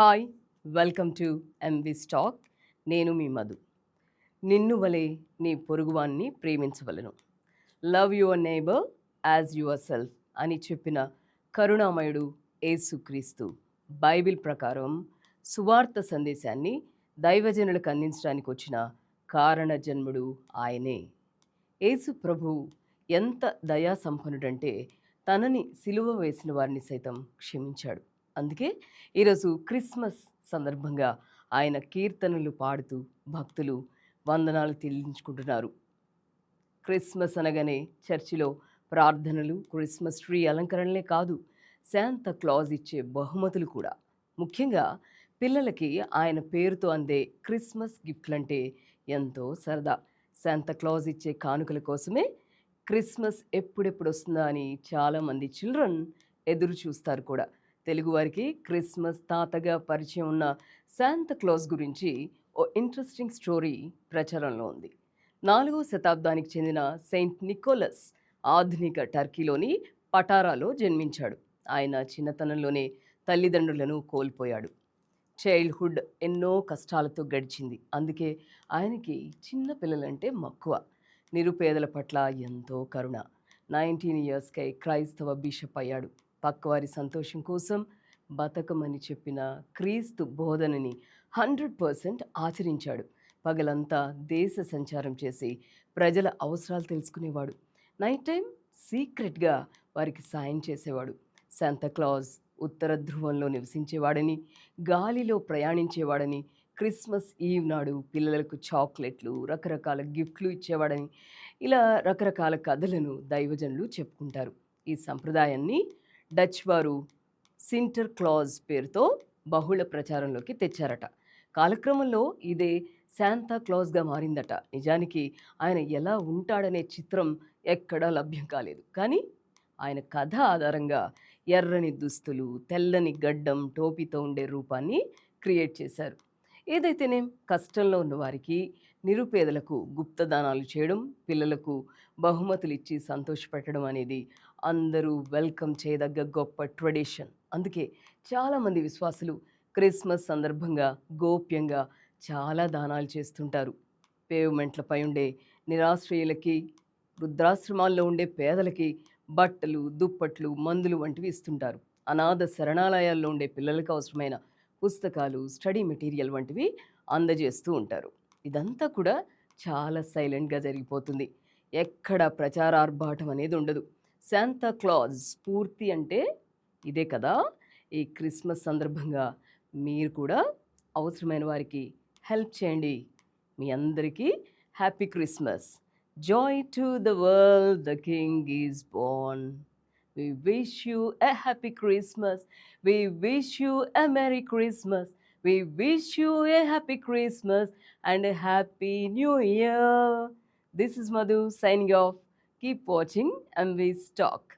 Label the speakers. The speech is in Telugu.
Speaker 1: Hi welcome to MV stack నేను మీ మధు. నిన్ను వలె నీ పొరుగువాన్ని ప్రేమించవలను. Love your neighbour as yourself అని చెప్పిన కరుణామయుడు ఏసుక్రీస్తు బైబిల్ ప్రకారం సువార్త సందేశాన్ని దైవజనులకు అందించడానికి వచ్చిన కారణ జన్ముడు ఆయనే. యేసు ప్రభు ఎంత దయాసంపన్నుడంటే తనని సిలువ వేసిన వారిని సైతం క్షమించాడు. అందుకే ఈరోజు క్రిస్మస్ సందర్భంగా ఆయన కీర్తనలు పాడుతూ భక్తులు వందనాలు చెల్లించుకుంటున్నారు క్రిస్మస్ అనగానే చర్చిలో ప్రార్థనలు క్రిస్మస్ ట్రీ అలంకరణలే కాదు శాంత క్లాజ్ ఇచ్చే బహుమతులు కూడా. ముఖ్యంగా పిల్లలకి ఆయన పేరుతో అందే క్రిస్మస్ గిఫ్ట్లంటే ఎంతో సరదా. శాంత క్లాజ్ ఇచ్చే కానుకల కోసమే క్రిస్మస్ ఎప్పుడెప్పుడు వస్తుందా అని చాలామంది చిల్డ్రన్ ఎదురు చూస్తారు కూడా. తెలుగువారికి క్రిస్మస్ తాతగా పరిచయం ఉన్న శాంత క్లాజ్ గురించి ఓ ఇంట్రెస్టింగ్ స్టోరీ ప్రచారంలో ఉంది. నాలుగో శతాబ్దానికి చెందిన సెయింట్ నికోలస్ ఆధునిక టర్కీలోని పటారాలో జన్మించాడు. ఆయన చిన్నతనంలోనే తల్లిదండ్రులను కోల్పోయాడు. చైల్డ్హుడ్ ఎన్నో కష్టాలతో గడిచింది. అందుకే ఆయనకి చిన్న పిల్లలంటే మక్కువ. నిరుపేదల పట్ల ఎంతో కరుణ. నైన్టీన్ ఇయర్స్కై క్రైస్తవ బిషప్ అయ్యాడు. పక్కవారి సంతోషం కోసం బతకమని చెప్పిన క్రీస్తు బోధనని హండ్రెడ్ పర్సెంట్ ఆచరించాడు. పగలంతా దేశ సంచారం చేసి ప్రజల అవసరాలు తెలుసుకునేవాడు. నైట్ టైం సీక్రెట్గా వారికి సాయం చేసేవాడు. శాంతాక్లాజ్ ఉత్తర ధ్రువంలో నివసించేవాడని గాలిలో ప్రయాణించేవాడని క్రిస్మస్ ఈవ్ నాడు పిల్లలకు చాక్లెట్లు రకరకాల గిఫ్ట్లు ఇచ్చేవాడని ఇలా రకరకాల కథలను దైవజనులు చెప్పుకుంటారు. ఈ సంప్రదాయాన్ని డచ్ వారు సింటర్ క్లాజ్ పేరుతో బహుళ ప్రచారంలోకి తెచ్చారట. కాలక్రమంలో ఇదే శాంతా క్లాజ్గా మారిందట. నిజానికి ఆయన ఎలా ఉంటాడనే చిత్రం ఎక్కడా లభ్యం కాలేదు. కానీ ఆయన కథ ఆధారంగా ఎర్రని దుస్తులు తెల్లని గడ్డం టోపీతో ఉండే రూపాన్ని క్రియేట్ చేశారు. ఏదైతేనేం కష్టంలో ఉన్న వారికి నిరుపేదలకు గుప్తదానాలు చేయడం పిల్లలకు బహుమతులు ఇచ్చి సంతోషపెట్టడం అనేది అందరూ వెల్కమ్ చేయదగ్గ గొప్ప ట్రెడిషన్. అందుకే చాలామంది విశ్వాసులు క్రిస్మస్ సందర్భంగా గోప్యంగా చాలా దానాలు చేస్తుంటారు. పేవ్మెంట్లపై ఉండే నిరాశ్రయులకి వృద్ధాశ్రమాల్లో ఉండే పేదలకి బట్టలు దుప్పట్లు మందులు వంటివి ఇస్తుంటారు. అనాథ శరణాలయాల్లో ఉండే పిల్లలకు అవసరమైన పుస్తకాలు స్టడీ మెటీరియల్ వంటివి అందజేస్తూ ఉంటారు. ఇదంతా కూడా చాలా సైలెంట్గా జరిగిపోతుంది. ఎక్కడ ప్రచారార్భాటం అనేది ఉండదు. శాంతా క్లాజ్ స్ఫూర్తి అంటే ఇదే కదా! ఈ క్రిస్మస్ సందర్భంగా మీరు కూడా అవసరమైన వారికి హెల్ప్ చేయండి. మీ అందరికీ happy Christmas. Joy to the world the king is born. We wish you a happy Christmas. We wish you a Merry Christmas. We wish you a happy Christmas and a happy New Year. This is Madhu signing off. Keep watching and we talk.